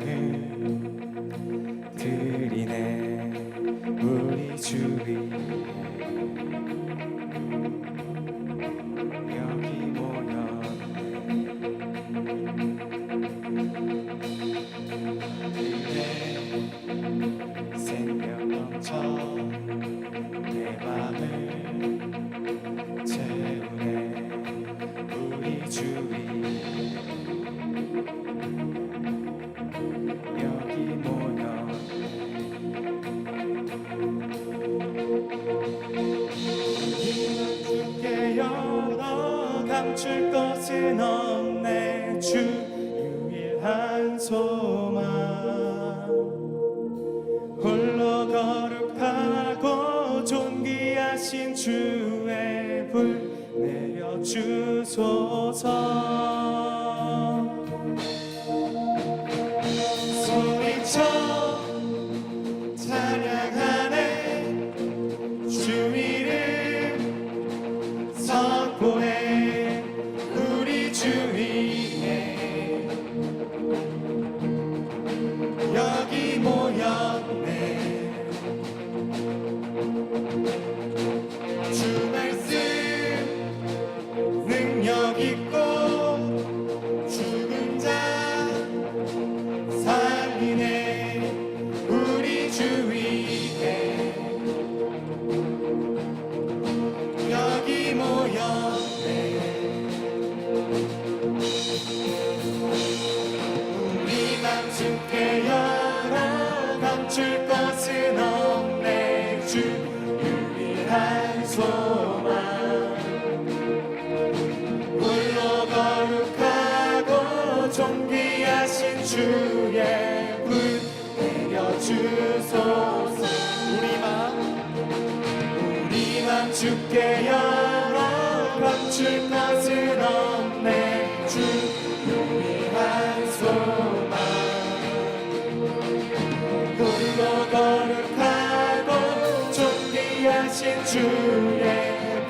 갈게. 홀로 거룩하고 존귀하신 주의 불 내려 주소서.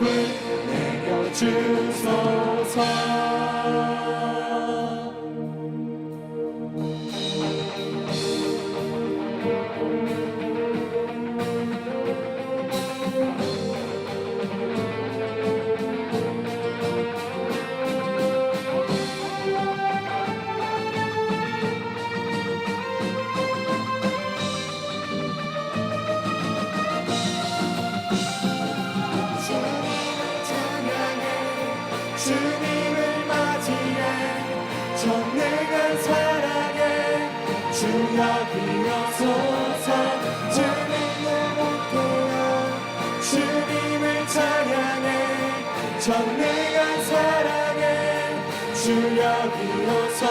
내 곁을 서. 시간 사랑해. 주여기어서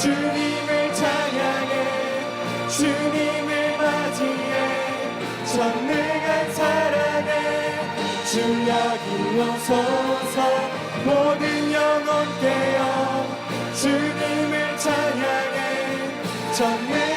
주님을 찬양해. 주님을 맞이해. 전능한 사랑해 주여기어서서 모든 영혼 깨어 주님을 찬양해. 전능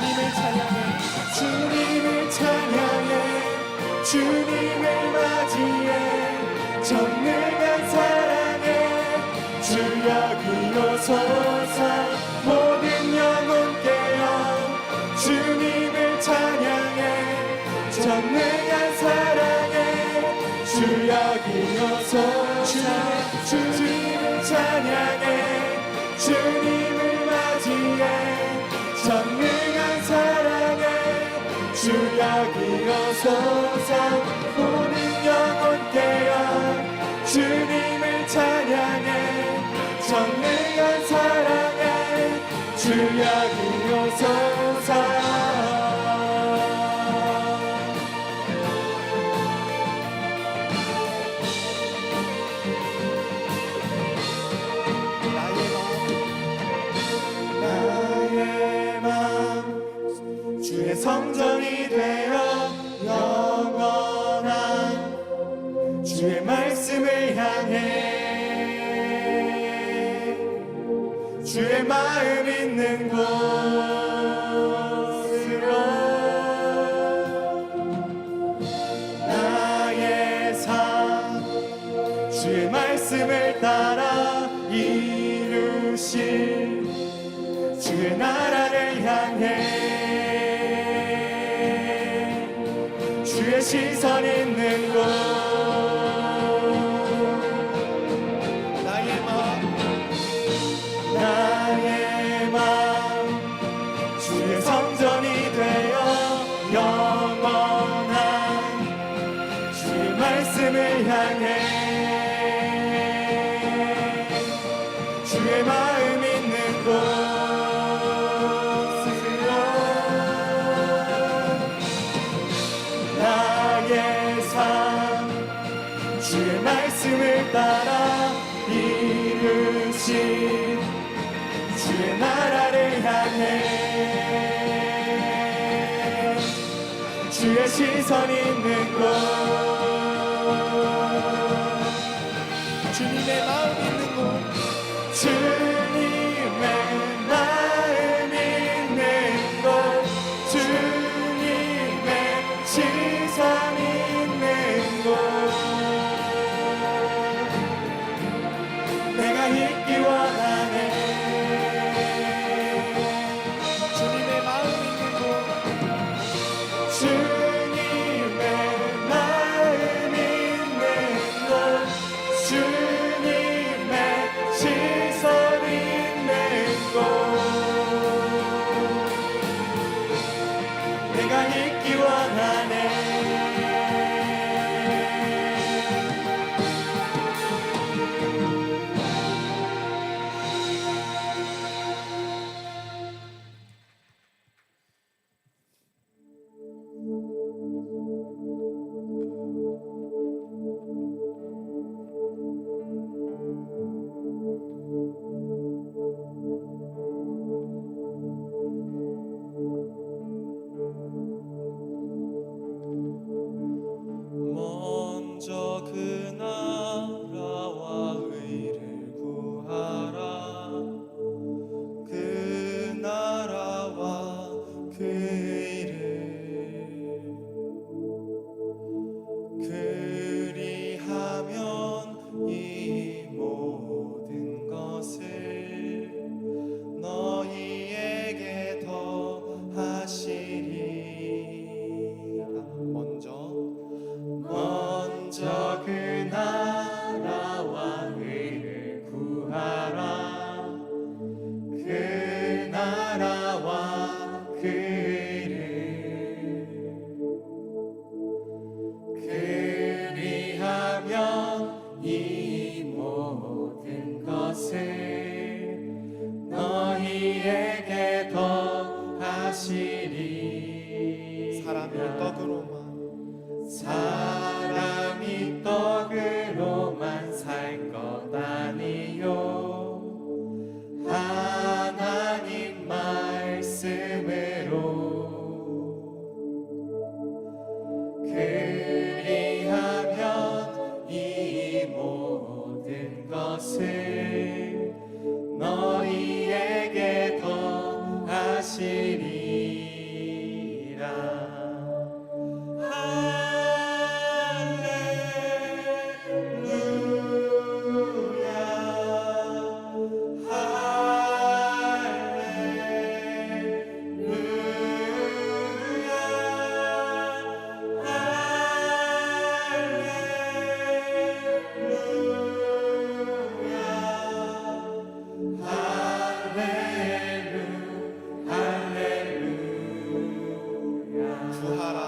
주님을 찬양해. 주님을 찬양해. 주님을 맞이해. 정능한 사랑해 주여 그여서. 말 Subhanallah.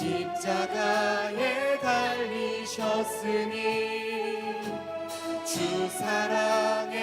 십자가에 달리셨으니 주 사랑에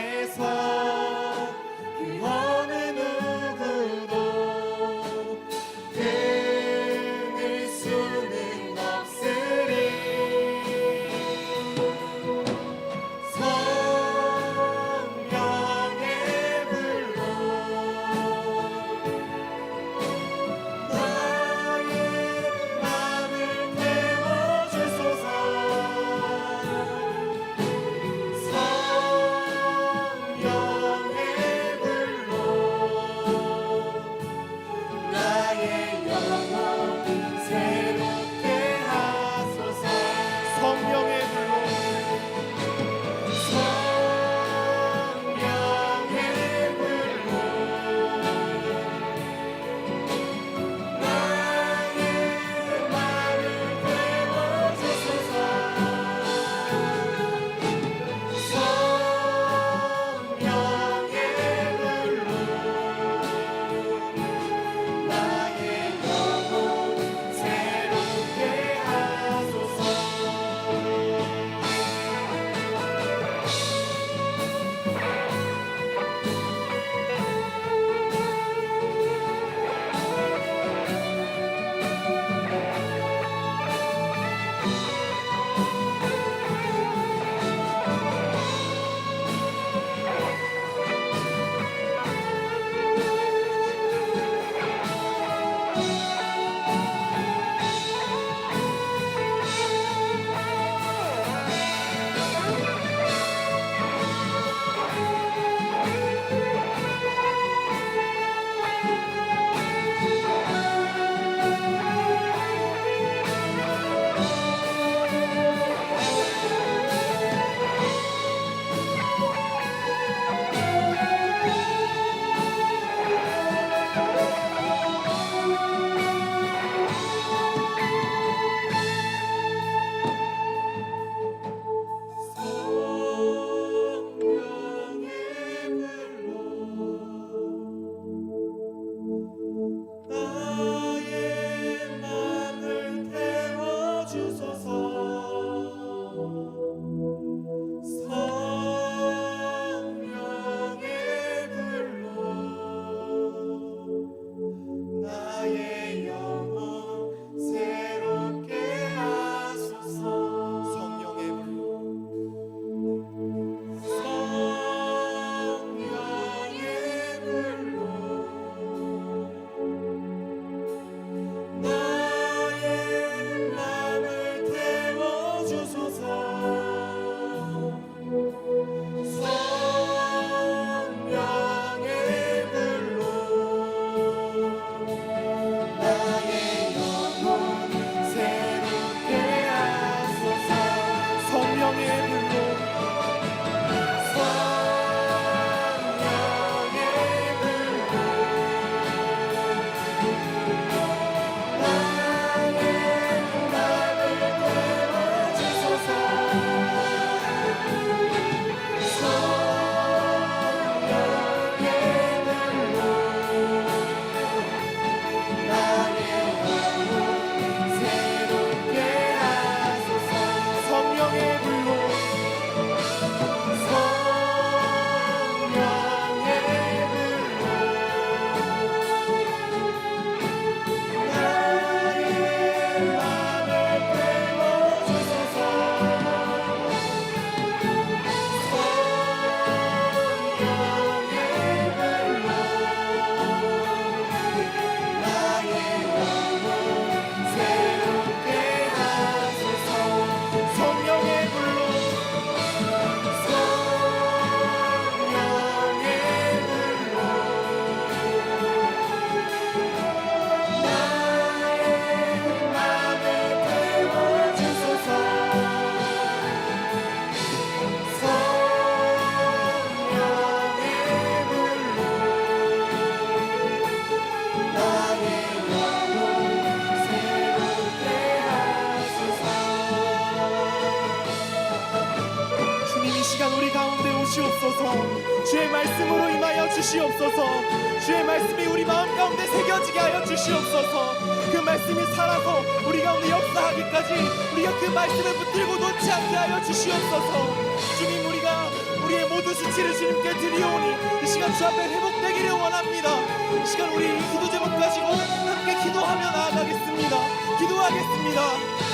오시옵소서. 주의 말씀으로 임하여 주시옵소서. 주의 말씀이 우리 마음 가운데 새겨지게 하여 주시옵소서. 그 말씀이 살아서 우리 가운데 역사하기까지 우리가 그 말씀을 붙들고 놓지 않게 하여 주시옵소서. 주님 우리가 우리의 모든 수치를 주님께 드리오니 이 시간 주 앞에 회복되기를 원합니다. 이 시간 우리 기도 제목 가지고 함께 기도하며 나아가겠습니다. 기도하겠습니다